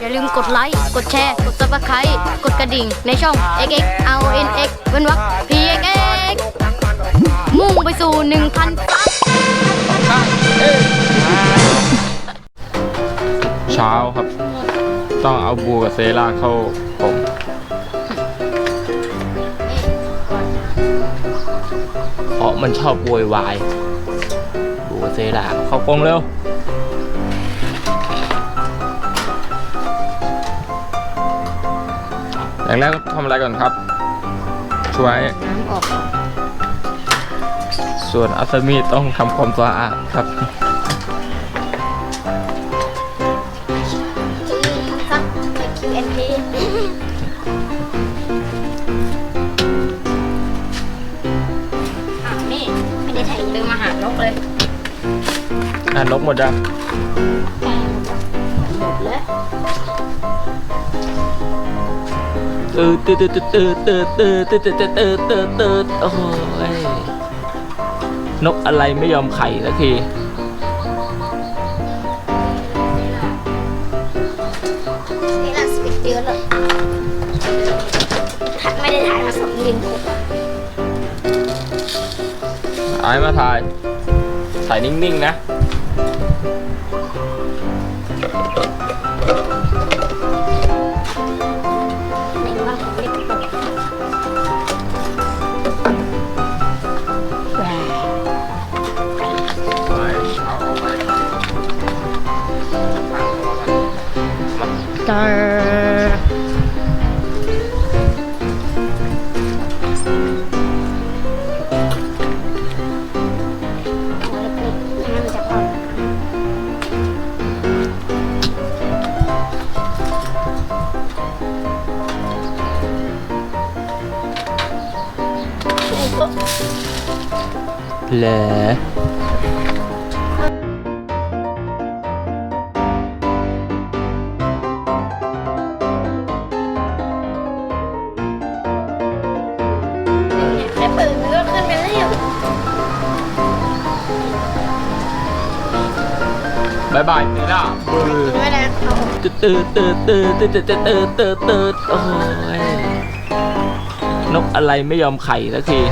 อย่าลืมกดไลค์ กดแชร์ กด subscribe กดกระดิ่งในช่อง x x r o n x เว้นวรรค p x x มุ่งไปสู่ 1,000ซับเช้าครับ ต้องเอาบูกับเซราเข้าผมเพราะมันชอบโวยวายบูกับเซราเข้ากรงเร็ว อย่างแรกทำอะไรก่อนครับ ช่วยน้ำออกก่อนส่วนอัสมีต้องทำความสะอาดครับซัก QNP อะนี่ไม่ได้ถ่ายลืมอาหารนกเลย อ่านกหมดยังหมด ตื่นตื่นตื่นตื่นตื่นตื่นตื่นตื่นตื่นตื่นตื่นโอ้ยนกอะไรไม่ยอมไข่สักทีนี่ล่ะสิบเดือนแล้วไม่ได้ถ่ายมาสองเดือนอายมาถ่ายถ่ายนิ่งๆนะ Star เหรอ บายบายเซราบือไม่ได้เอาตื่นตื่นตื่นตื่นตื่นตื่นตื่นตื่นตื่นโอ้ยนกอะไรไม่ยอมไข่สักทีเ